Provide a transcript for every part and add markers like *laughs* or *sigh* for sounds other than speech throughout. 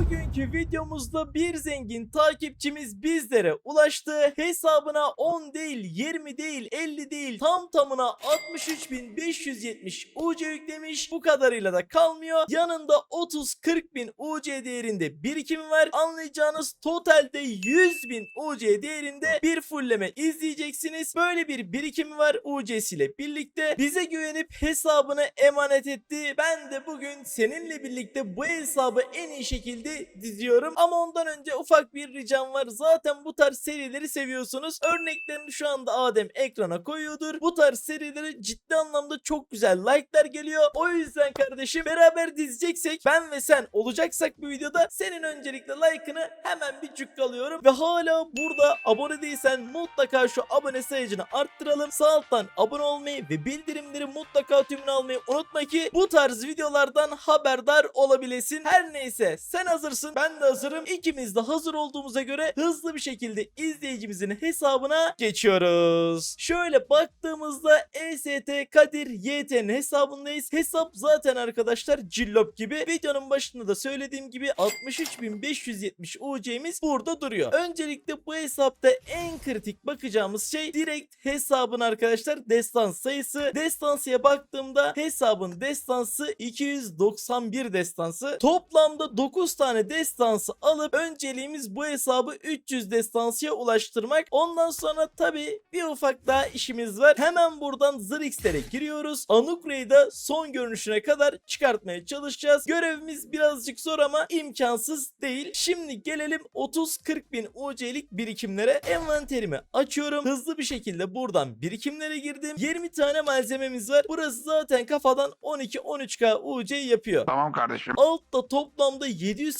Bugünkü videomuzda bir zengin takipçimiz bizlere ulaştı. Hesabına 10 değil, 20 değil, 50 değil tam tamına 63.570 UC yüklemiş. Bu kadarıyla da kalmıyor. Yanında 30-40 bin UC değerinde birikimi var. Anlayacağınız totalde 100 bin UC değerinde bir fullleme izleyeceksiniz. Böyle bir birikimi var UC'siyle birlikte. Bize güvenip hesabını emanet etti. Ben de bugün seninle birlikte bu hesabı en iyi şekilde diziyorum. Ama ondan önce ufak bir ricam var. Zaten bu tarz serileri seviyorsunuz. Örneklerini şu anda Adem ekrana koyuyordur. Bu tarz serileri ciddi anlamda çok güzel like'lar geliyor. O yüzden kardeşim beraber dizeceksek ben ve sen olacaksak bu videoda senin öncelikle like'ını hemen bir cukkalıyorum. Ve hala burada abone değilsen mutlaka şu abone sayıcını arttıralım. Sağ alttan abone olmayı ve bildirimleri mutlaka tümünü almayı unutma ki bu tarz videolardan haberdar olabilesin. Her neyse sen hazırsın ben de hazırım. İkimiz de hazır olduğumuza göre hızlı bir şekilde izleyicimizin hesabına geçiyoruz. Şöyle baktığımızda EST Kadir YT'nin hesabındayız. Hesap zaten arkadaşlar cillop gibi. Videonun başında da söylediğim gibi 63.570 UC'miz burada duruyor. Öncelikle bu hesapta en kritik bakacağımız şey direkt hesabın arkadaşlar destans sayısı. Destansıya baktığımda hesabın destansı 291 destansı. Toplamda 9 tane destansı alıp önceliğimiz bu hesabı 300 destansıya ulaştırmak. Ondan sonra tabi bir ufak daha işimiz var. Hemen buradan Zırx'lere giriyoruz. Anukra'yı da son görünüşüne kadar çıkartmaya çalışacağız. Görevimiz birazcık zor ama imkansız değil. Şimdi gelelim 30-40 bin UC'lik birikimlere. Envanterimi açıyorum. Hızlı bir şekilde buradan birikimlere girdim. 20 tane malzememiz var. Burası zaten kafadan 12-13k UC yapıyor. Tamam kardeşim. Altta toplamda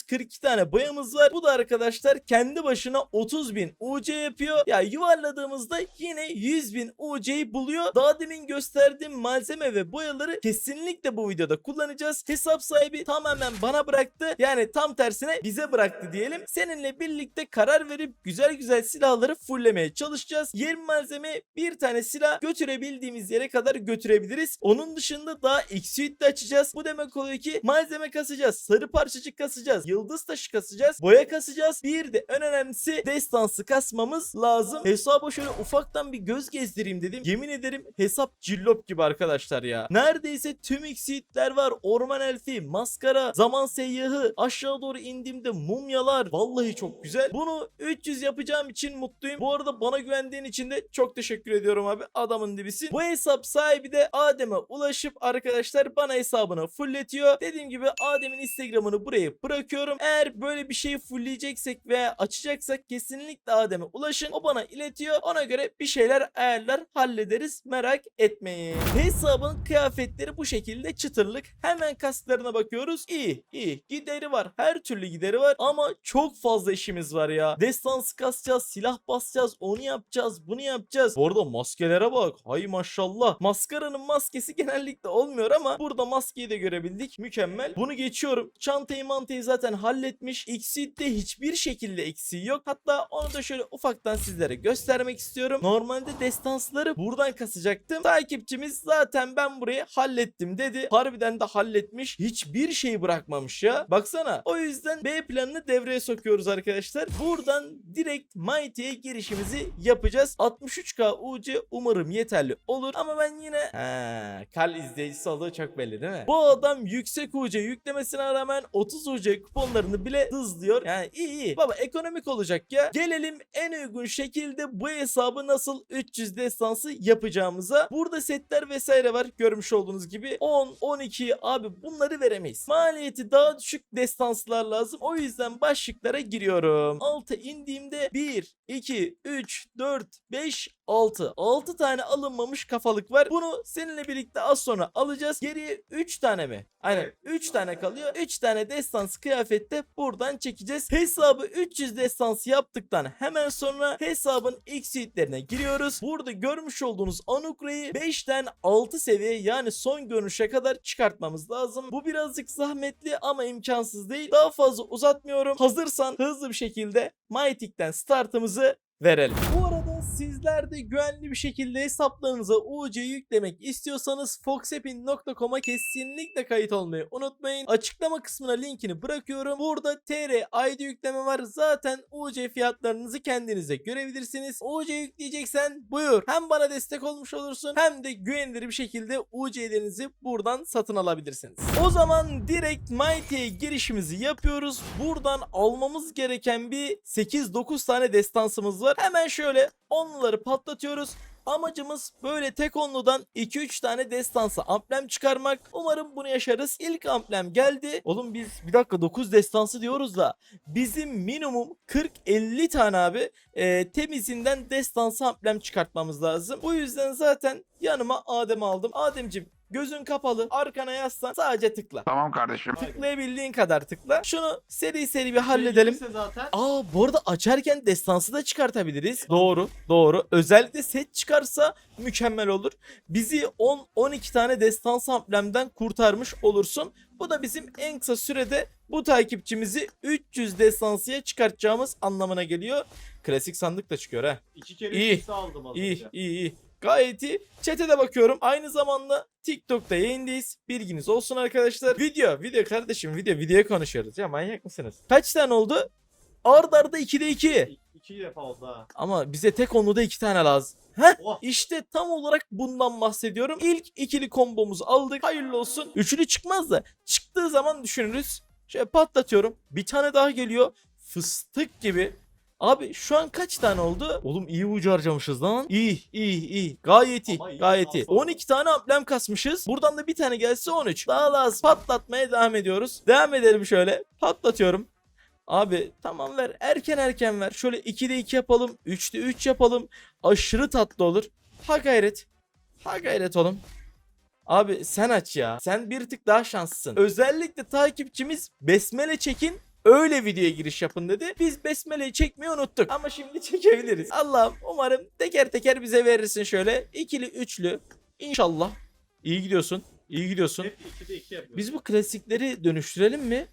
742 tane boyamız var. Bu da arkadaşlar kendi başına 30 bin UC yapıyor. Ya yuvarladığımızda yine 100 bin UC'yi buluyor. Daha demin gösterdiğim malzeme ve boyaları kesinlikle bu videoda kullanacağız. Hesap sahibi tamamen bana bıraktı. Yani tam tersine bize bıraktı diyelim. Seninle birlikte karar verip güzel güzel silahları fulllemeye çalışacağız. 20 malzeme bir tane silah götürebildiğimiz yere kadar götürebiliriz. Onun dışında daha de açacağız. Bu demek oluyor ki malzeme kasacağız. Sarı parçacık kasacağız. Yıldız taşı kasacağız. Boya kasacağız. Bir de en önemlisi destansı kasmamız lazım. Hesaba şöyle ufaktan bir göz gezdireyim dedim. Yemin ederim hesap cillop gibi arkadaşlar ya. Neredeyse tüm X-Suite'ler var. Orman elfi, maskara, zaman seyyahı. Aşağı doğru indiğimde mumyalar. Vallahi çok güzel. Bunu 300 yapacağım için mutluyum. Bu arada bana güvendiğin için de çok teşekkür ediyorum abi. Adamın dibisin. Bu hesap sahibi de Adem'e ulaşıp arkadaşlar bana hesabını fullletiyor. Dediğim gibi Adem'in Instagram'ını buraya bırakıyorum. Eğer böyle bir şeyi fullleyeceksek veya açacaksak kesinlikle Adem'e ulaşın. O bana iletiyor. Ona göre bir şeyler ayarlar hallederiz. Merak etmeyin. Hesabın kıyafetleri bu şekilde çıtırlık. Hemen kasklarına bakıyoruz. İyi iyi. Gideri var. Her türlü gideri var. Ama çok fazla işimiz var ya. Destansı kasacağız. Silah basacağız. Onu yapacağız. Bunu yapacağız. Bu arada maskelere bak. Hay maşallah. Maskaranın maskesi *laughs* genellikle olmuyor ama burada maskeyi de görebildik. Mükemmel. Bunu geçiyorum. Çantayı mantayı zaten halletmiş. X'de hiçbir şekilde eksiği yok. Hatta onu da şöyle ufaktan sizlere göstermek istiyorum. Normalde destansları buradan kasacaktım. Takipçimiz zaten ben burayı hallettim dedi. Harbiden de halletmiş. Hiçbir şey bırakmamış ya. Baksana. O yüzden B planını devreye sokuyoruz arkadaşlar. Buradan direkt Mighty'ye girişimizi yapacağız. 63k UC umarım yeterli olur. Ama ben yine ha, kal izleyicisi olduğu çok belli değil mi? Bu adam yüksek UC yüklemesine rağmen 30 UC kuponlarını bile hızlıyor. Yani iyi iyi. Baba ekonomik olacak ya. Gelelim en uygun şekilde bu hesabı nasıl 300 destansı yapacağımıza. Burada setler vesaire var. Görmüş olduğunuz gibi 10, 12 abi bunları veremeyiz. Maliyeti daha düşük destanslar lazım. O yüzden başlıklara giriyorum. Alta indiğimde 1, 2, 3, 4, 5, 6. 6 tane alınmamış kafalık var. Bunu seninle birlikte az sonra alacağız. Geriye 3 tane mi? Aynen 3 tane kalıyor. 3 tane destans kıyafette buradan çekeceğiz. Hesabı 300 destans yaptıktan hemen sonra hesabın ilk suite'lerine giriyoruz. Burada görmüş olduğunuz Anukra'yı 5'ten 6 seviye yani son görünüşe kadar çıkartmamız lazım. Bu birazcık zahmetli ama imkansız değil. Daha fazla uzatmıyorum. Hazırsan hızlı bir şekilde Mytik'ten startımızı verelim. Bu arada Sizler de güvenli bir şekilde hesaplarınıza UC yüklemek istiyorsanız foxepin.com'a kesinlikle kayıt olmayı unutmayın. Açıklama kısmına linkini bırakıyorum. Burada TR ID yükleme var. Zaten UC fiyatlarınızı kendinize görebilirsiniz. UC yükleyeceksen buyur. Hem bana destek olmuş olursun hem de güvenilir bir şekilde UC'lerinizi buradan satın alabilirsiniz. O zaman direkt Mighty'ye girişimizi yapıyoruz. Buradan almamız gereken bir 8-9 tane destansımız var. Hemen şöyle onları patlatıyoruz. Amacımız böyle tek onludan 2-3 tane destansı amblem çıkarmak. Umarım bunu yaşarız. İlk amblem geldi. Oğlum biz bir dakika 9 destansı diyoruz da bizim minimum 40-50 tane abi e, temizinden destansı amblem çıkartmamız lazım. Bu yüzden zaten yanıma Adem aldım. Ademcim gözün kapalı arkana yaslan sadece tıkla. Tamam kardeşim. Tıklayabildiğin kadar tıkla. Şunu seri seri bir halledelim. zaten. Aa bu arada açarken destansı da çıkartabiliriz. Doğru doğru. Özellikle set çıkarsa mükemmel olur. Bizi 10-12 tane destansı amblemden kurtarmış olursun. Bu da bizim en kısa sürede bu takipçimizi 300 destansıya çıkartacağımız anlamına geliyor. Klasik sandık da çıkıyor ha. İki kere İyi. ikisi aldım az İyi önce. iyi iyi. Gayet iyi. Chat'e de bakıyorum. Aynı zamanda TikTok'ta yayındayız. Bilginiz olsun arkadaşlar. Video, video kardeşim video, videoya konuşuyoruz. Ya manyak mısınız? Kaç tane oldu? Ard arda 2'de 2. İ- İki defa oldu ha. Ama bize tek onluda 2 tane lazım. Heh. Oh. İşte tam olarak bundan bahsediyorum. İlk ikili kombomuzu aldık. Hayırlı olsun. Üçlü çıkmaz da çıktığı zaman düşünürüz. Şöyle patlatıyorum. Bir tane daha geliyor. Fıstık gibi. Abi şu an kaç tane oldu? Oğlum iyi ucu harcamışız lan. İyi iyi iyi. Gayet iyi. Ama iyi, Gayet iyi. aferin. 12 tane amblem kasmışız. Buradan da bir tane gelse 13. Daha lazım. Patlatmaya devam ediyoruz. Devam edelim şöyle. Patlatıyorum. Abi tamam ver. Erken erken ver. Şöyle 2'de 2 yapalım. 3'te 3 yapalım. Aşırı tatlı olur. Ha gayret. Ha gayret oğlum. Abi sen aç ya. Sen bir tık daha şanslısın. Özellikle takipçimiz Besmele çekin. Öyle videoya giriş yapın dedi. Biz Besmele'yi çekmeyi unuttuk. Ama şimdi *laughs* çekebiliriz. Allah'ım umarım teker teker bize verirsin şöyle. ikili üçlü. İnşallah. İyi gidiyorsun. İyi gidiyorsun. Hep ikide iki yapıyoruz. Biz bu klasikleri dönüştürelim mi?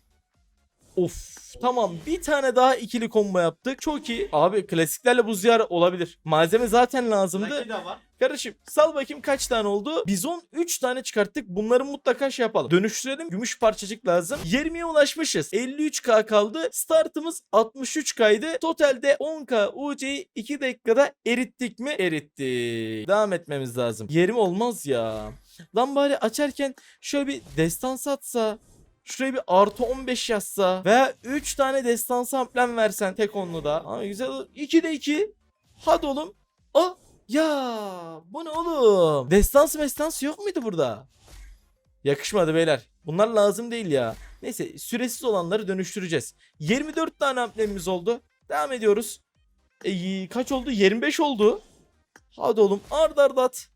Of tamam bir tane daha ikili combo yaptık. Çok iyi. Abi klasiklerle bu ziyar olabilir. Malzeme zaten lazımdı. Zaki de var. Kardeşim sal bakayım kaç tane oldu? Bizon 3 tane çıkarttık. Bunları mutlaka şey yapalım. Dönüştürelim. Gümüş parçacık lazım. 20'ye ulaşmışız. 53k kaldı. Startımız 63k'ydı. Totalde 10k UC'yi 2 dakikada erittik mi? Erittik. Devam etmemiz lazım. Yerim olmaz ya. Lan bari açarken şöyle bir destan satsa. Şuraya bir artı 15 yazsa. Veya 3 tane destansı amblem versen tek onlu da. Ama güzel olur. 2'de 2. Hadi oğlum. Ah ya bu ne oğlum? Destansı mestansı yok muydu burada? Yakışmadı beyler. Bunlar lazım değil ya. Neyse süresiz olanları dönüştüreceğiz. 24 tane amblemimiz oldu. Devam ediyoruz. E, kaç oldu? 25 oldu. Hadi oğlum ard arda at.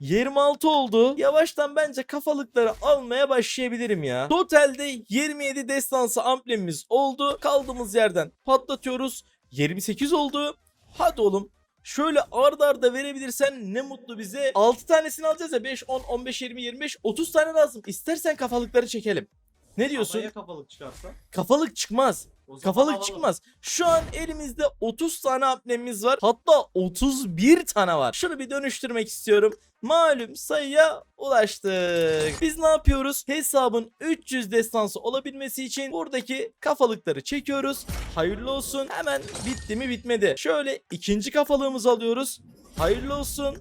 26 oldu. Yavaştan bence kafalıkları almaya başlayabilirim ya. Totalde 27 destansı amblemimiz oldu. Kaldığımız yerden patlatıyoruz. 28 oldu. Hadi oğlum. Şöyle ard arda verebilirsen ne mutlu bize. 6 tanesini alacağız ya 5, 10, 15, 20, 25, 30 tane lazım. İstersen kafalıkları çekelim. Ne diyorsun? Ama ya kafalık çıkarsa? Kafalık çıkmaz. Kafalık alalım. çıkmaz. Şu an elimizde 30 tane amblemimiz var. Hatta 31 tane var. Şunu bir dönüştürmek istiyorum. Malum sayıya ulaştık. Biz ne yapıyoruz? Hesabın 300 destansı olabilmesi için buradaki kafalıkları çekiyoruz. Hayırlı olsun. Hemen bitti mi bitmedi. Şöyle ikinci kafalığımızı alıyoruz. Hayırlı olsun.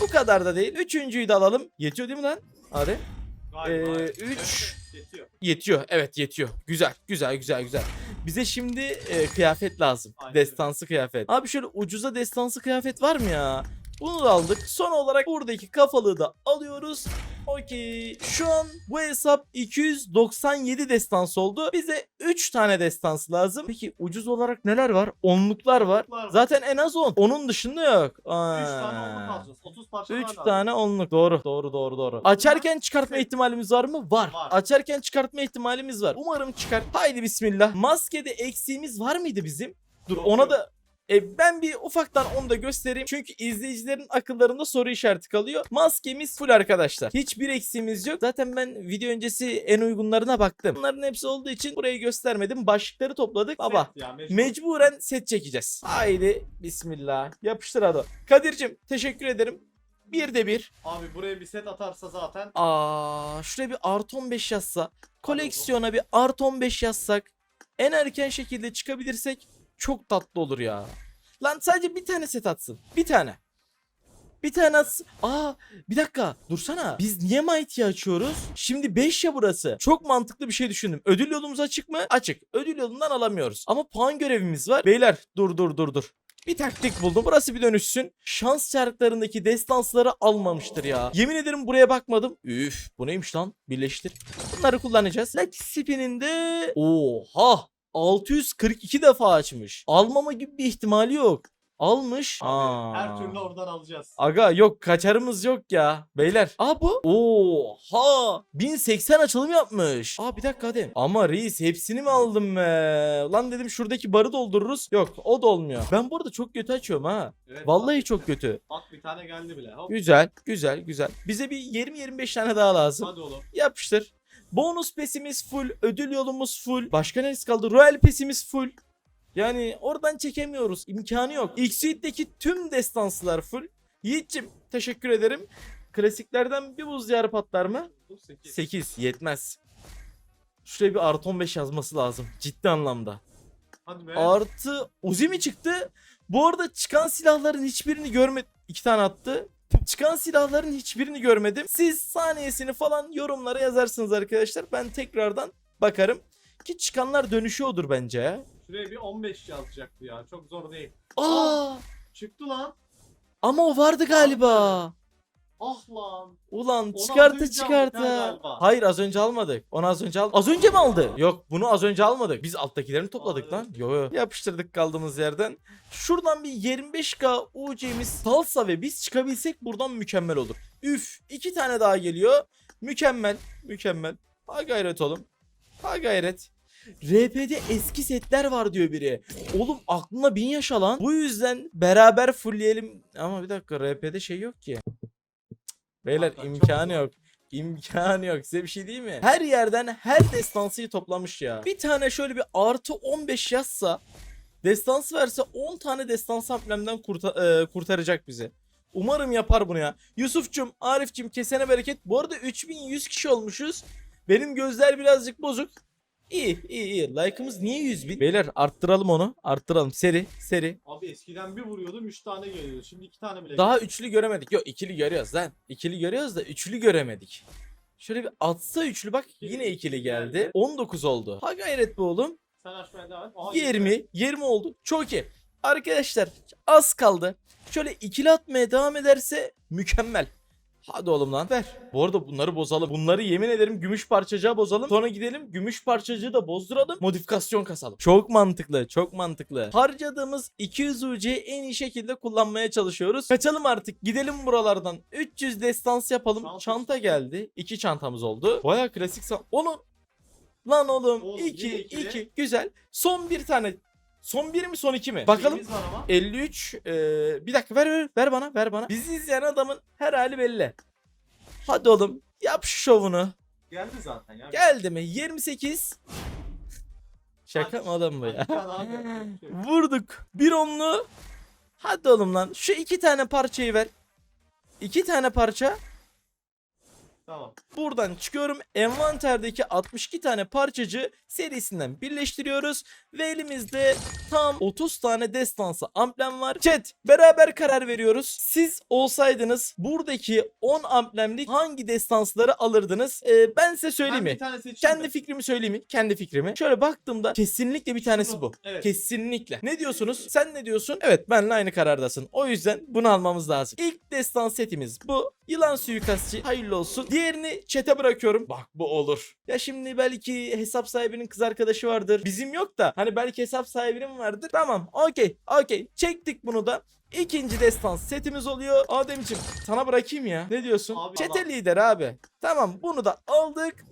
Bu kadar da değil. Üçüncüyü de alalım. Yetiyor değil mi lan? Hadi. Ee, evet. üç. Yetiyor. Evet yetiyor. Güzel. Güzel güzel güzel. Bize şimdi e, kıyafet lazım. Aynen destansı kıyafet. Abi şöyle ucuza destansı kıyafet var mı ya? Bunu da aldık. Son olarak buradaki kafalığı da alıyoruz. Okey. Şu an bu hesap 297 destans oldu. Bize 3 tane destans lazım. Peki ucuz olarak neler var? Onluklar var. Onluklar. Zaten en az 10. Onun dışında yok. 3 tane onluk alacağız. 30 parça 3 daha lazım. tane onluk. Doğru. Doğru doğru doğru. Açarken çıkartma ihtimalimiz var mı? Var. Var. Açarken çıkartma ihtimalimiz var. Umarım çıkar. Haydi bismillah. Maskede eksiğimiz var mıydı bizim? Dur ona da E, ben bir ufaktan onu da göstereyim. Çünkü izleyicilerin akıllarında soru işareti kalıyor. Maskemiz full arkadaşlar. Hiçbir eksiğimiz yok. Zaten ben video öncesi en uygunlarına baktım. Bunların hepsi olduğu için burayı göstermedim. Başlıkları topladık. Baba ya, mecbur. mecburen set çekeceğiz. Haydi bismillah. Yapıştır hadi. Kadir'cim teşekkür ederim. Bir de bir. Abi buraya bir set atarsa zaten Aa, şuraya bir artı 15 yazsa. Koleksiyona bir artı 15 yazsak. En erken şekilde çıkabilirsek çok tatlı olur ya. Lan sadece bir tane set atsın. Bir tane. Bir tane atsın. Aa bir dakika dursana. Biz niye Mighty açıyoruz? Şimdi 5 ya burası. Çok mantıklı bir şey düşündüm. Ödül yolumuz açık mı? Açık. Ödül yolundan alamıyoruz. Ama puan görevimiz var. Beyler dur dur dur dur. Bir taktik buldum. Burası bir dönüşsün. Şans çarklarındaki destansları almamıştır ya. Yemin ederim buraya bakmadım. Üf bu neymiş lan? Birleştir. Bunları kullanacağız. Lucky Spin'in de... Oha! 642 defa açmış. Almama gibi bir ihtimali yok. Almış. Aa. her türlü oradan alacağız. Aga yok kaçarımız yok ya. Beyler. Aa bu. Oha. 1080 açılım yapmış. Aa bir dakika hadi. Ama reis hepsini mi aldım be? Lan dedim şuradaki barı doldururuz. Yok o da olmuyor. Ben bu arada çok kötü açıyorum ha. Evet, Vallahi bak, çok kötü. Bak bir tane geldi bile. Hop. Güzel güzel güzel. Bize bir 20-25 tane daha lazım. Hadi oğlum. Yapıştır. Bonus pesimiz full. Ödül yolumuz full. Başka neresi kaldı? Royal pesimiz full. Yani oradan çekemiyoruz. İmkanı yok. X-Suite'deki tüm destanslar full. Yiğit'cim teşekkür ederim. Klasiklerden bir buz diyarı patlar mı? Bu sekiz. 8 yetmez. Şuraya bir artı 15 yazması lazım. Ciddi anlamda. Hadi be. Artı Uzi mi çıktı? Bu arada çıkan silahların hiçbirini görmedim. İki tane attı. Çıkan silahların hiçbirini görmedim. Siz saniyesini falan yorumlara yazarsınız arkadaşlar. Ben tekrardan bakarım. Ki çıkanlar dönüşüyordur bence ya. Şuraya bir 15 yazacaktı ya. Çok zor değil. Aa! Çıktı lan. Ama o vardı galiba. Ah lan. Ulan Onu çıkartı az önce çıkartı. aldık ha galiba. Hayır az önce almadık. Onu az önce aldık. Az önce mi aldı? Yok bunu az önce almadık. Biz alttakilerini topladık Aa, lan. Yo yo. Yapıştırdık kaldığımız yerden. Şuradan bir 25k UC'miz salsa ve biz çıkabilsek buradan mükemmel olur. Üf iki tane daha geliyor. Mükemmel. Mükemmel. Ha gayret oğlum. Ha gayret. RP'de eski setler var diyor biri. Oğlum aklına bin yaşa lan. Bu yüzden beraber fullleyelim. Ama bir dakika RP'de şey yok ki. Beyler çok imkanı yok. İmkanı yok. Size bir şey değil mi? Her yerden her destansıyı toplamış ya. Bir tane şöyle bir artı 15 yazsa destans verse 10 tane destans amblemden kurta- e, kurtaracak bizi. Umarım yapar bunu ya. Yusuf'cum, Arif'cim kesene bereket. Bu arada 3100 kişi olmuşuz. Benim gözler birazcık bozuk. İyi iyi iyi. Like'ımız niye 100 bin? Beyler arttıralım onu. Arttıralım. Seri seri. Abi eskiden bir vuruyordum 3 tane geliyordu. Şimdi 2 tane bile. Daha üçlü göremedik. Yok ikili görüyoruz lan. İkili görüyoruz da üçlü göremedik. Şöyle bir atsa üçlü bak yine ikili geldi. Geldi. 19 oldu. Ha gayret bu oğlum. Sen açmaya devam et. Aha, 20. 20 oldu. Çok iyi. Arkadaşlar az kaldı. Şöyle ikili atmaya devam ederse mükemmel. Hadi oğlum lan ver. Bu arada bunları bozalım. Bunları yemin ederim gümüş parçacığa bozalım. Sonra gidelim gümüş parçacığı da bozduralım. Modifikasyon kasalım. Çok mantıklı. Çok mantıklı. Harcadığımız 200 UC'yi en iyi şekilde kullanmaya çalışıyoruz. Kaçalım artık. Gidelim buralardan. 300 destans yapalım. Çanta. Çanta geldi. 2 çantamız oldu. Baya klasik. Onu Lan oğlum Oğlum, 2 yine ikili. 2 güzel. Son bir tane. Son bir mi son iki mi? Bakalım. Şeyimiz var ama. 53 eee, bir dakika ver ver ver bana ver bana. Bizi izleyen adamın her hali belli. Hadi oğlum yap şu şovunu. Geldi zaten ya. Geldi mi? 28. Şaka mı adam bu ya? *laughs* Vurduk. Bir onlu. Hadi oğlum lan. Şu iki tane parçayı ver. İki tane parça. Tamam. Buradan çıkıyorum. Envanterdeki 62 tane parçacı serisinden birleştiriyoruz. Ve elimizde tam 30 tane destansı amblem var. Chat beraber karar veriyoruz. Siz olsaydınız buradaki 10 amblemlik hangi destansları alırdınız? Ee, ben size söyleyeyim mi? Kendi mi? fikrimi söyleyeyim mi? Kendi fikrimi. Şöyle baktığımda kesinlikle bir tanesi bu. Evet. Kesinlikle. Ne diyorsunuz? Sen ne diyorsun? Evet benle aynı karardasın. O yüzden bunu almamız lazım. İlk destan setimiz bu. Yılan suikastçı hayırlı olsun. Diğerini çete bırakıyorum. Bak bu olur. Ya şimdi belki hesap sahibinin kız arkadaşı vardır. Bizim yok da hani belki hesap sahibinin vardır. Tamam okey okey. Çektik bunu da. İkinci destan setimiz oluyor. Ademciğim sana bırakayım ya. Ne diyorsun? Abi, Çete lider abi. Tamam bunu da aldık.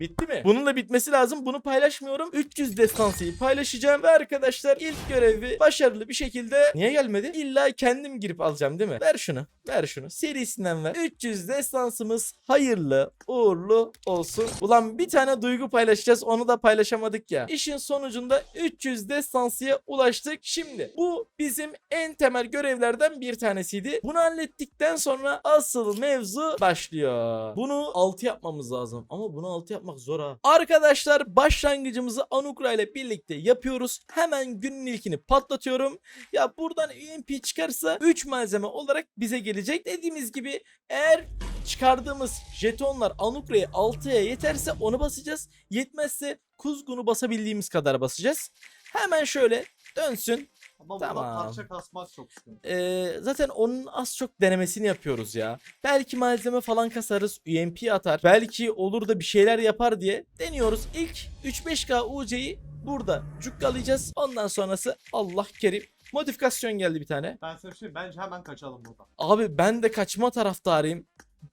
Bitti mi? Bunun da bitmesi lazım. Bunu paylaşmıyorum. 300 destansıyı paylaşacağım. Ve arkadaşlar ilk görevi başarılı bir şekilde... Niye gelmedi? İlla kendim girip alacağım değil mi? Ver şunu. Ver şunu. Serisinden ver. 300 destansımız hayırlı uğurlu olsun. Ulan bir tane duygu paylaşacağız. Onu da paylaşamadık ya. İşin sonucunda 300 destansıya ulaştık. Şimdi bu bizim en temel görevlerden bir tanesiydi. Bunu hallettikten sonra asıl mevzu başlıyor. Bunu 6 yapmamız lazım. Ama bunu 6 yapmak zor ha. Arkadaşlar başlangıcımızı Anukra ile birlikte yapıyoruz. Hemen günün ilkini patlatıyorum. Ya buradan UMP çıkarsa 3 malzeme olarak bize gelecek. Dediğimiz gibi eğer çıkardığımız jetonlar Anukra'ya 6'ya yeterse onu basacağız. Yetmezse Kuzgun'u basabildiğimiz kadar basacağız. Hemen şöyle dönsün. Ama Tamam. parça kasmak çok sıkıntı. Ee, zaten onun az çok denemesini yapıyoruz ya. Belki malzeme falan kasarız, UMP atar. Belki olur da bir şeyler yapar diye deniyoruz. İlk 3-5K UC'yi burada cukkalayacağız. Ondan sonrası Allah kerim. Modifikasyon geldi bir tane. Ben sana bir şey bence hemen kaçalım buradan. Abi ben de kaçma taraftarıyım.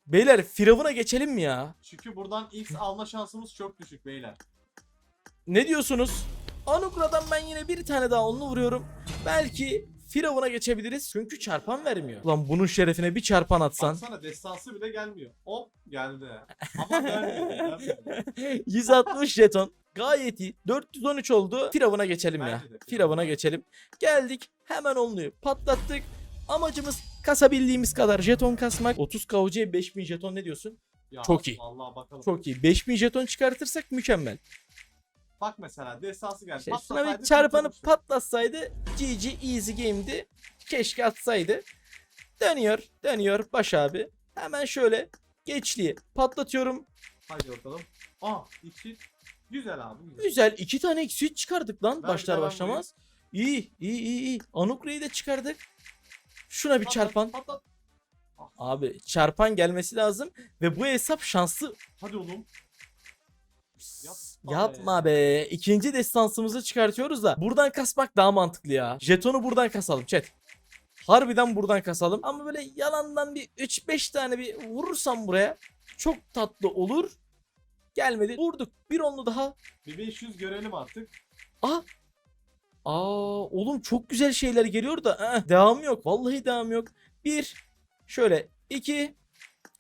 Beyler Firavun'a geçelim mi ya? Çünkü buradan X alma şansımız çok düşük beyler. Ne diyorsunuz? Anukra'dan ben yine bir tane daha onlu vuruyorum. Belki Firavun'a geçebiliriz. Çünkü çarpan vermiyor. Ulan bunun şerefine bir çarpan atsan. Baksana destansı bile gelmiyor. Hop geldi. Ama vermiyor. vermiyor. *laughs* 160 jeton. Gayet iyi. 413 oldu. Firavun'a geçelim ya. Bence de. Firavun'a geçelim. Geldik. Hemen onluyu patlattık. Amacımız kasabildiğimiz kadar jeton kasmak. 30 KOC 5000 jeton ne diyorsun? Ya, Çok iyi. Vallahi bakalım. Çok iyi. 5000 jeton çıkartırsak mükemmel. Bak mesela destansı geldi. Şey, şuna bir çarpanı kurtulmuştuk. patlatsaydı GG easy game'di. Keşke atsaydı. Dönüyor. Dönüyor baş abi. Hemen şöyle geçliği patlatıyorum. Hadi bakalım. Aa iki. Güzel abi. Güzel. Güzel. iki tane exit çıkardık lan Ben başlar başlamaz. İyi iyi iyi iyi. Anukra'yı da çıkardık. Şuna bir Patlat, çarpan. patlat. Abi çarpan gelmesi lazım. Ve bu hesap şanslı. Hadi oğlum. Yapma Yapma be. İkinci destansımızı çıkartıyoruz da. Buradan kasmak daha mantıklı ya. Jetonu buradan kasalım chat. Harbiden buradan kasalım. Ama böyle yalandan bir 3-5 tane bir vurursam buraya çok tatlı olur. Gelmedi. Vurduk. Bir onlu daha. Bir 500 görelim artık. Aa. Aa oğlum çok güzel şeyler geliyor da eh, devam yok. Vallahi devam yok. Bir. Şöyle iki.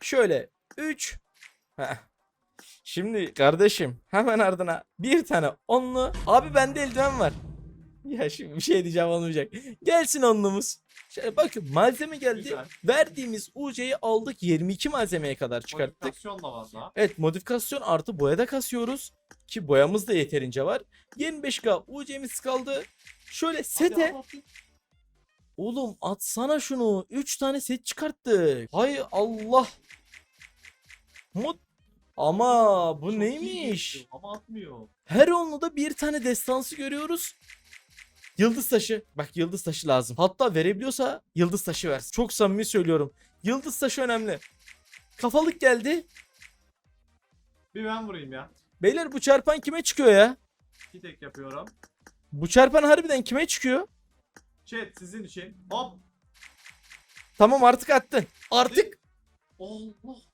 Şöyle üç. Heh. Şimdi kardeşim hemen ardına bir tane onlu. Abi bende eldiven var. Ya şimdi bir şey diyeceğim olmayacak. Gelsin onlumuz. Şöyle bakın malzeme geldi. Güzel. Verdiğimiz UC'yi aldık 22 malzemeye kadar çıkarttık. Modifikasyon da var daha. Evet modifikasyon artı boyada kasıyoruz. Ki boyamız da yeterince var. 25k UC'miz kaldı. Şöyle sete. hadi, hadi. Oğlum atsana şunu. 3 tane set çıkarttık. Hay Allah. Mod. Ama bu Çok iyi neymiş? geçiyor Ama atmıyor. Her onluda bir tane destansı görüyoruz. Yıldız taşı. Bak yıldız taşı lazım. Hatta verebiliyorsa yıldız taşı versin. Çok samimi söylüyorum. Yıldız taşı önemli. Kafalık geldi. Bir ben vurayım ya. Beyler bu çarpan kime çıkıyor ya? İki tek yapıyorum. Bu çarpan harbiden kime çıkıyor? Chat sizin için. Hop. Tamam artık attın. Artık.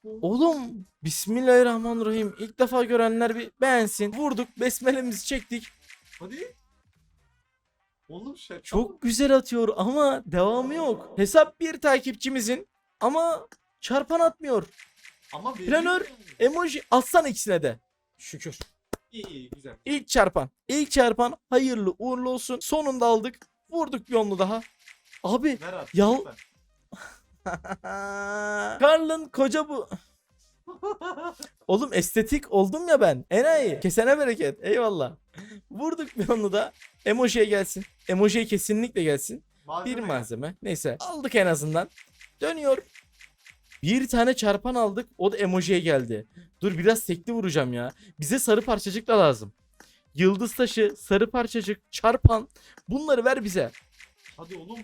Oğlum Bismillahirrahmanirrahim. İlk defa görenler bir beğensin. Vurduk. Besmelemizi çektik. Hadi. Oğlum şaka Çok mı? güzel atıyor ama devamı yok. Hesap bir takipçimizin ama çarpan atmıyor. Ama Planör. Emoji atsan ikisine de. Şükür. İyi iyi güzel. İlk çarpan. İlk çarpan hayırlı uğurlu olsun. Sonunda aldık. Vurduk bir onlu daha. Abi Ver artık. Ya- lütfen. *laughs* Karl'ın koca bu. *laughs* Oğlum estetik oldum ya ben. Enayi. Kesene bereket. Eyvallah. Vurduk bir onu da. Emoji'ye gelsin. Emoji'ye kesinlikle gelsin. Malzeme Bir malzeme. Neyse. Aldık en azından. Dönüyor. Bir tane çarpan aldık. O da emojiye geldi. Dur biraz tekli vuracağım ya. Bize sarı parçacık da lazım. Yıldız taşı, sarı parçacık, çarpan. Bunları ver bize. Hadi oğlum.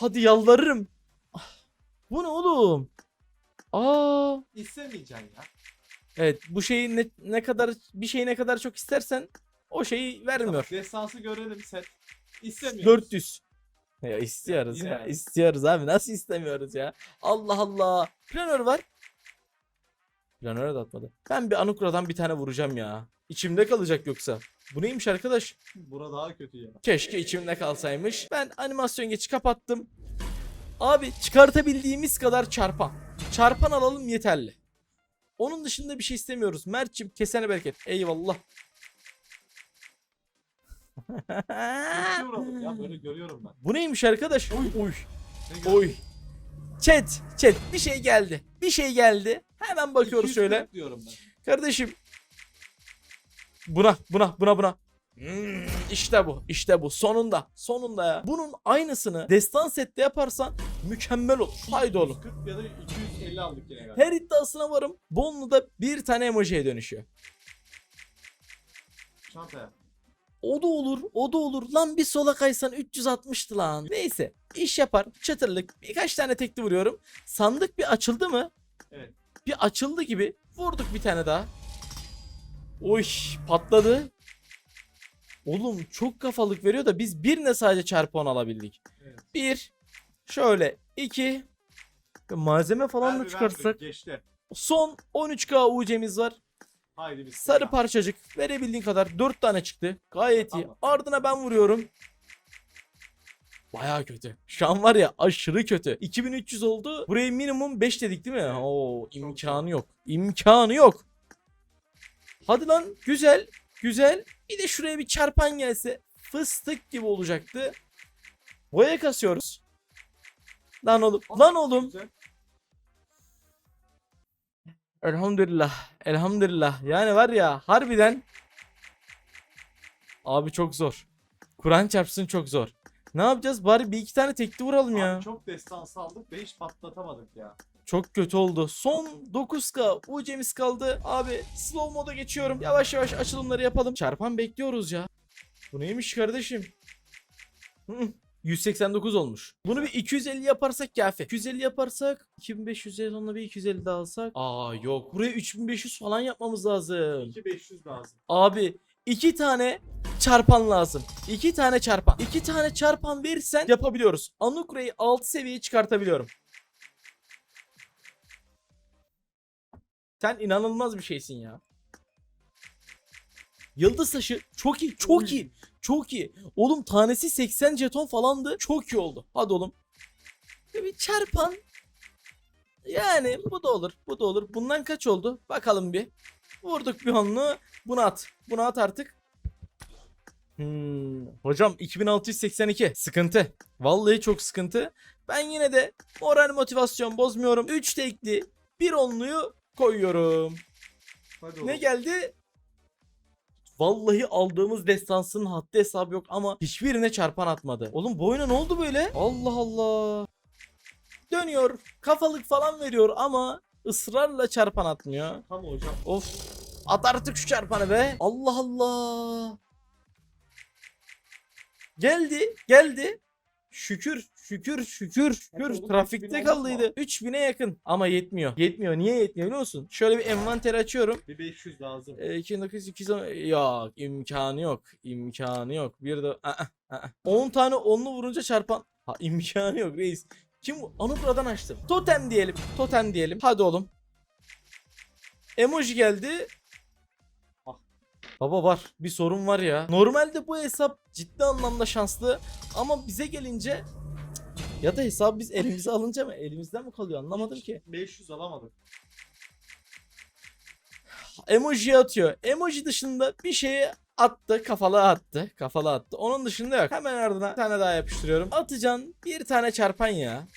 Hadi yalvarırım. Bu ne oğlum? Aa, İstemeyeceksin ya. evet bu şeyi ne, ne kadar bir şeyi ne kadar çok istersen o şeyi vermiyor. Tamam, destansı görelim set. İstemiyoruz. 400. Ya istiyoruz Yine ya. yani. istiyoruz abi. Nasıl istemiyoruz ya? Allah Allah. Planör var. Planöre de atmadı. Ben bir Anukra'dan bir tane vuracağım ya. İçimde kalacak yoksa. Bu neymiş arkadaş? Bura daha kötü ya. Keşke içimde kalsaymış. Ben animasyon geçi kapattım. Abi çıkartabildiğimiz kadar çarpan. Çarpan alalım yeterli. Onun dışında bir şey istemiyoruz. Mert'cim kesene bereket. Eyvallah. Ya böyle görüyorum ben. Bu neymiş arkadaş? Oy oy. Ne Oy. Chat, chat bir şey geldi. Bir şey geldi. Hemen bakıyoruz 240 şöyle. diyorum ben. Kardeşim. Buna, buna, buna, buna. Hmm, işte bu, işte bu. Sonunda, sonunda ya. Bunun aynısını destan sette yaparsan mükemmel olur. Haydi oğlum. 140 ya da 250 aldık yine galiba. Her iddiasına varım. Bonlu'da bir tane emojiye dönüşüyor. Çantaya. O da olur, o da olur. Lan bir sola kaysan 360'tı lan. Neyse, iş yapar. Çatırlık. Birkaç tane tekli vuruyorum. Sandık bir açıldı mı? Evet. Bir açıldı gibi. Vurduk bir tane daha. Oy, patladı. Oğlum çok kafalık veriyor da biz birine sadece çarpı 10 alabildik. Evet. Bir. Şöyle. iki. Malzeme falan da Verdi, çıkarsak. verdi. Geçti. Son 13k UC'miz var. Haydi bismillah. Sarı parçacık verebildiğin kadar 4 tane çıktı. Gayet iyi. Tamam. Ardına ben vuruyorum. Baya kötü. Şu an var ya aşırı kötü. 2300 oldu. Buraya minimum 5 dedik değil mi? Evet. Oo imkanı yok. İmkanı yok. Hadi lan güzel. Güzel. Bir de şuraya bir çarpan gelse fıstık gibi olacaktı. Boya kasıyoruz. Lan oğlum. Lan oğlum. Elhamdülillah. Elhamdülillah. Yani var ya harbiden abi çok zor. Kur'an çarpsın çok zor. Ne yapacağız? Bari bir iki tane tekli vuralım ya. Abi çok destan saldık ve hiç patlatamadık ya. Çok kötü oldu. Son 9K UC'miz kaldı. Abi slow moda geçiyorum. Yavaş yavaş açılımları yapalım. Çarpan bekliyoruz ya. Bu neymiş kardeşim? Hı, 189 olmuş. Bunu bir 250 yaparsak kafi. 250 yaparsak 2500 onunla bir 250 daha alsak. Aa yok. Buraya 3500 falan yapmamız lazım. 2500 lazım. Abi iki tane çarpan lazım. İki tane çarpan. İki tane çarpan verirsen yapabiliyoruz. Anukra'yı 6 seviyeye çıkartabiliyorum. Sen inanılmaz bir şeysin ya. Yıldız taşı çok iyi, çok Oy. iyi, çok iyi. Oğlum tanesi 80 jeton falandı. Çok iyi oldu. Hadi oğlum. Bir bir çarpan. Yani bu da olur, bu da olur. Bundan kaç oldu? Bakalım bir. Vurduk bir onlu. Bunu at. Bunu at artık. Hmm. Hocam 2682. Sıkıntı. Vallahi çok sıkıntı. Ben yine de moral motivasyon bozmuyorum. 3 tekli bir onluyu koyuyorum. Hadi Ne oğlum. geldi? Vallahi aldığımız destansının haddi hesabı yok ama hiçbirine çarpan atmadı. Oğlum bu oyuna ne oldu böyle? Allah Allah. Dönüyor. Kafalık falan veriyor ama ısrarla çarpan atmıyor. Tamam hocam. Of. At artık şu çarpanı be. Allah Allah. Geldi. Geldi. Şükür. Şükür. Şükür. Şükür. Trafikte 3000 kaldıydı. olmaz 3000'e yakın. Ama yetmiyor. Yetmiyor. Niye yetmiyor biliyor musun? Şöyle bir envanteri açıyorum. Bir 500 lazım. E, 2900 210 yok imkanı yok imkanı yok bir de Aa, aa. 10 tane onlu vurunca çarpan ha imkanı yok reis kim bu onu buradan açtım totem diyelim totem diyelim hadi oğlum emoji geldi Ah. Baba var bir sorun var ya normalde bu hesap ciddi anlamda şanslı ama bize gelince ya da hesabı biz elimize alınca mı elimizden mi kalıyor anlamadım ki 500 alamadık. emoji atıyor. Emoji dışında bir şeyi attı. Kafalı attı. Kafalı attı. Onun dışında yok. Hemen ardına bir tane daha yapıştırıyorum. Atacan bir tane çarpan ya.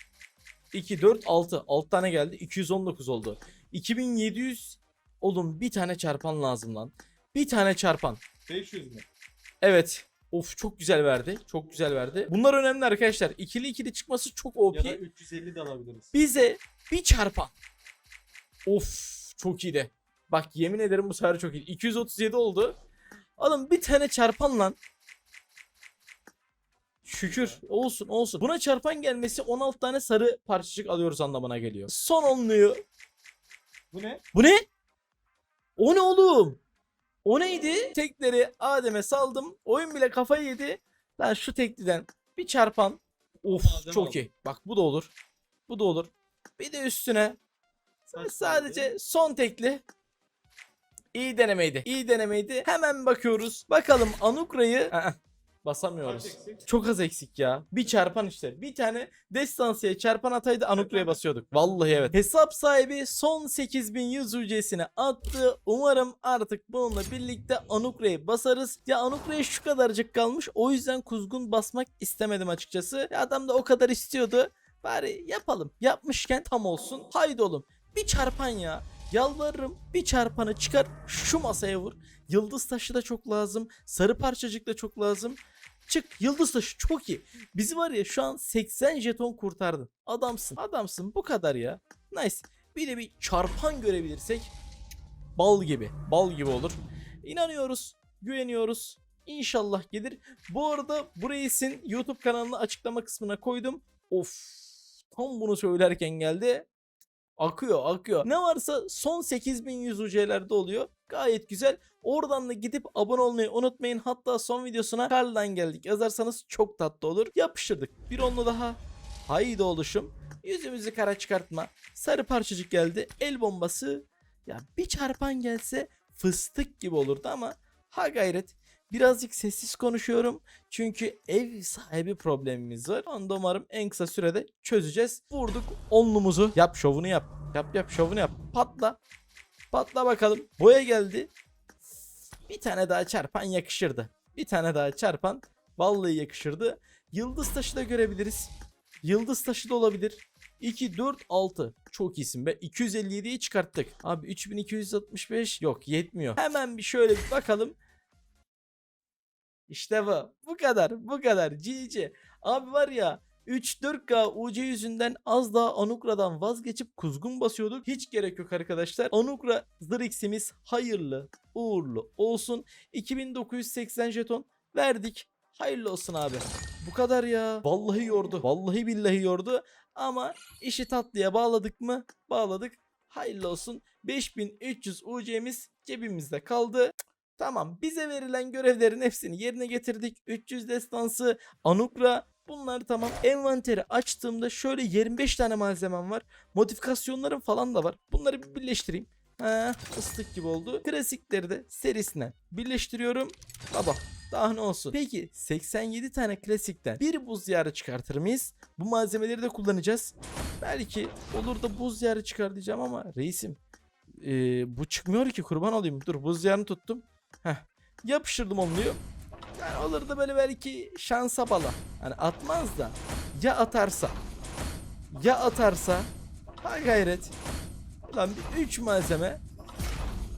2, 4, 6. 6 tane geldi. 219 oldu. 2700 Oğlum bir tane çarpan lazım lan. Bir tane çarpan. 500 mü? Evet. Of çok güzel verdi. Çok güzel verdi. Bunlar önemli arkadaşlar. İkili ikili çıkması çok OP. Ya da 350 de alabiliriz. Bize bir çarpan. Of çok iyi de. Bak yemin ederim bu sefer çok iyi. 237 oldu. Oğlum bir tane çarpan lan. Şükür olsun olsun. Buna çarpan gelmesi 16 tane sarı parçacık alıyoruz anlamına geliyor. Son onluyu. Bu ne? Bu ne? O ne oğlum? O neydi? Tekleri Adem'e saldım. Oyun bile kafayı yedi. Lan şu tekliden bir çarpan. Of Malzeme çok aldım. iyi. Bak bu da olur. Bu da olur. Bir de üstüne Kaç Sadece geldi? son tekli. İyi denemeydi. İyi denemeydi. Hemen bakıyoruz. Bakalım Anukra'yı basamıyoruz. Çok az eksik ya. Bir çarpan işte. Bir tane destansıya çarpan ataydı Anukra'ya basıyorduk. Vallahi evet. Hesap sahibi son 8100 UC'sini attı. Umarım artık bununla birlikte Anukra'yı basarız. Ya Anukra'ya şu kadarcık kalmış. O yüzden kuzgun basmak istemedim açıkçası. Ya adam da o kadar istiyordu. Bari yapalım. Yapmışken tam olsun. Haydi oğlum. Bir çarpan ya. Yalvarırım bir çarpanı çıkar şu masaya vur. Yıldız taşı da çok lazım. Sarı parçacık da çok lazım. Çık yıldız taşı çok iyi. Bizi var ya şu an 80 jeton kurtardın. Adamsın. Adamsın bu kadar ya. Nice. Bir de bir çarpan görebilirsek bal gibi. Bal gibi olur. İnanıyoruz. Güveniyoruz. İnşallah gelir. Bu arada bu reisin YouTube kanalını açıklama kısmına koydum. Of. Tam bunu söylerken geldi. Akıyor akıyor. Ne varsa son 8100 UC'lerde oluyor. Gayet güzel. Oradan da gidip abone olmayı unutmayın. Hatta son videosuna Karl'dan geldik yazarsanız çok tatlı olur. Yapıştırdık. Bir onlu daha. Haydi oluşum. Yüzümüzü kara çıkartma. Sarı parçacık geldi. El bombası. Ya bir çarpan gelse fıstık gibi olurdu ama ha gayret. Birazcık sessiz konuşuyorum. Çünkü ev sahibi problemimiz var. Onu da umarım en kısa sürede çözeceğiz. Vurduk onlumuzu. Yap şovunu yap. Yap yap şovunu yap. Patla. Patla bakalım. Boya geldi. Bir tane daha çarpan yakışırdı. Bir tane daha çarpan vallahi yakışırdı. Yıldız taşı da görebiliriz. Yıldız taşı da olabilir. 2, 4, 6. Çok iyisin be. 257'yi çıkarttık. Abi 3265 yok yetmiyor. Hemen bir şöyle bir bakalım. İşte bu. Bu kadar. Bu kadar. GG. Abi var ya 3-4K UC yüzünden az daha Anukra'dan vazgeçip kuzgun basıyorduk. Hiç gerek yok arkadaşlar. Anukra Zırix'imiz hayırlı, uğurlu olsun. 2980 jeton verdik. Hayırlı olsun abi. Bu kadar ya. Vallahi yordu. Vallahi billahi yordu. Ama işi tatlıya bağladık mı? Bağladık. Hayırlı olsun. 5300 UC'miz cebimizde kaldı. Tamam bize verilen görevlerin hepsini yerine getirdik. 300 destansı, Anukra bunlar tamam. Envanteri açtığımda şöyle 25 tane malzemem var. Modifikasyonlarım falan da var. Bunları bir birleştireyim. Ha, ıslık gibi oldu. Klasikleri de serisine birleştiriyorum. Baba daha ne olsun. Peki 87 tane klasikten bir buz diyarı çıkartır mıyız? Bu malzemeleri de kullanacağız. Belki olur da buz diyarı çıkar diyeceğim ama reisim. ee, bu çıkmıyor ki kurban olayım. Dur buz diyarını tuttum. Heh. Yapıştırdım onluyu. Yani olur da böyle belki şansa bala. Hani atmaz da ya atarsa ya atarsa ha gayret. Lan bir 3 malzeme.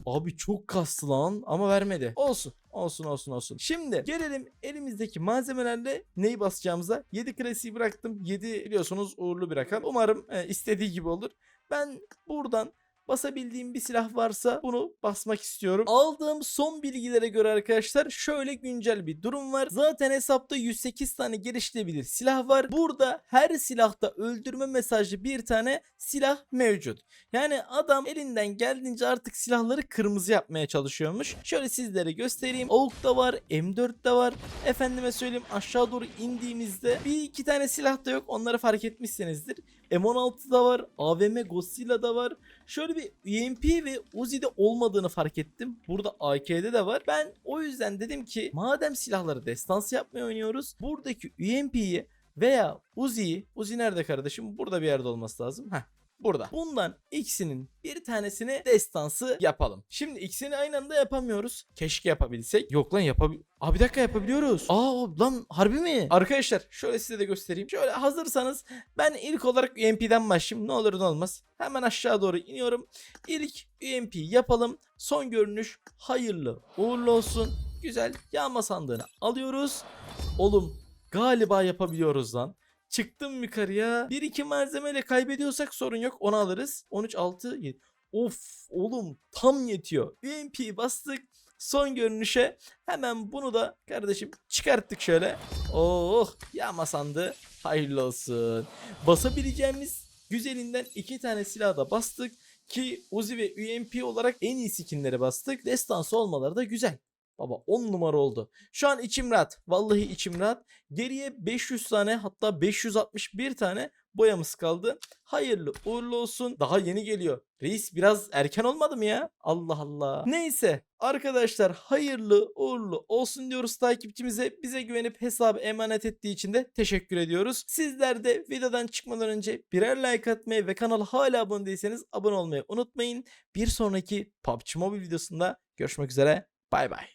Abi çok kastı lan ama vermedi. Olsun. Olsun olsun olsun. Şimdi gelelim elimizdeki malzemelerle neyi basacağımıza. 7 klasiği bıraktım. 7 biliyorsunuz uğurlu bir rakam. Umarım e, istediği gibi olur. Ben buradan basabildiğim bir silah varsa bunu basmak istiyorum. Aldığım son bilgilere göre arkadaşlar şöyle güncel bir durum var. Zaten hesapta 108 tane geliştirebilir silah var. Burada her silahta öldürme mesajlı bir tane silah mevcut. Yani adam elinden geldiğince artık silahları kırmızı yapmaya çalışıyormuş. Şöyle sizlere göstereyim. AUK da var, M4 de var. Efendime söyleyeyim aşağı doğru indiğimizde bir iki tane silah da yok. Onları fark etmişsinizdir. M16 da var, AVM Godzilla da var. Şöyle bir UMP ve Uzi'de olmadığını fark ettim. Burada AK'de de var. Ben o yüzden dedim ki madem silahları destansı yapmaya oynuyoruz. Buradaki UMP'yi veya Uzi'yi, Uzi nerede kardeşim? Burada bir yerde olması lazım. Heh. Burada. Bundan ikisinin bir tanesini destansı yapalım. Şimdi ikisini aynı anda yapamıyoruz. Keşke yapabilsek. Yok lan yapabil... Aa bir dakika yapabiliyoruz. Aa lan harbi mi? Arkadaşlar şöyle size de göstereyim. Şöyle hazırsanız ben ilk olarak UMP'den başlayayım. Ne olur ne olmaz. Hemen aşağı doğru iniyorum. İlk UMP yapalım. Son görünüş hayırlı uğurlu olsun. Güzel yağma sandığını alıyoruz. Oğlum galiba yapabiliyoruz lan. Çıktım yukarıya. Bir iki malzemeyle kaybediyorsak sorun yok. Onu alırız. 13 6 7. Of oğlum tam yetiyor. UMP bastık. Son görünüşe hemen bunu da kardeşim çıkarttık şöyle. Oh yağma sandı. Hayırlı olsun. Basabileceğimiz güzelinden iki tane silah da bastık. Ki Uzi ve UMP olarak en iyi skinleri bastık. Destansı olmaları da güzel. Baba 10 numara oldu. Şu an içim rahat. Vallahi içim rahat. Geriye 500 tane hatta 561 tane boyamız kaldı. Hayırlı uğurlu olsun. Daha yeni geliyor. Reis biraz erken olmadı mı ya? Allah Allah. Neyse arkadaşlar hayırlı uğurlu olsun diyoruz takipçimize. Bize güvenip hesabı emanet ettiği için de teşekkür ediyoruz. Sizler de videodan çıkmadan önce birer like atmayı ve kanala hala abone değilseniz abone olmayı unutmayın. Bir sonraki PUBG Mobile videosunda görüşmek üzere. Bay bay.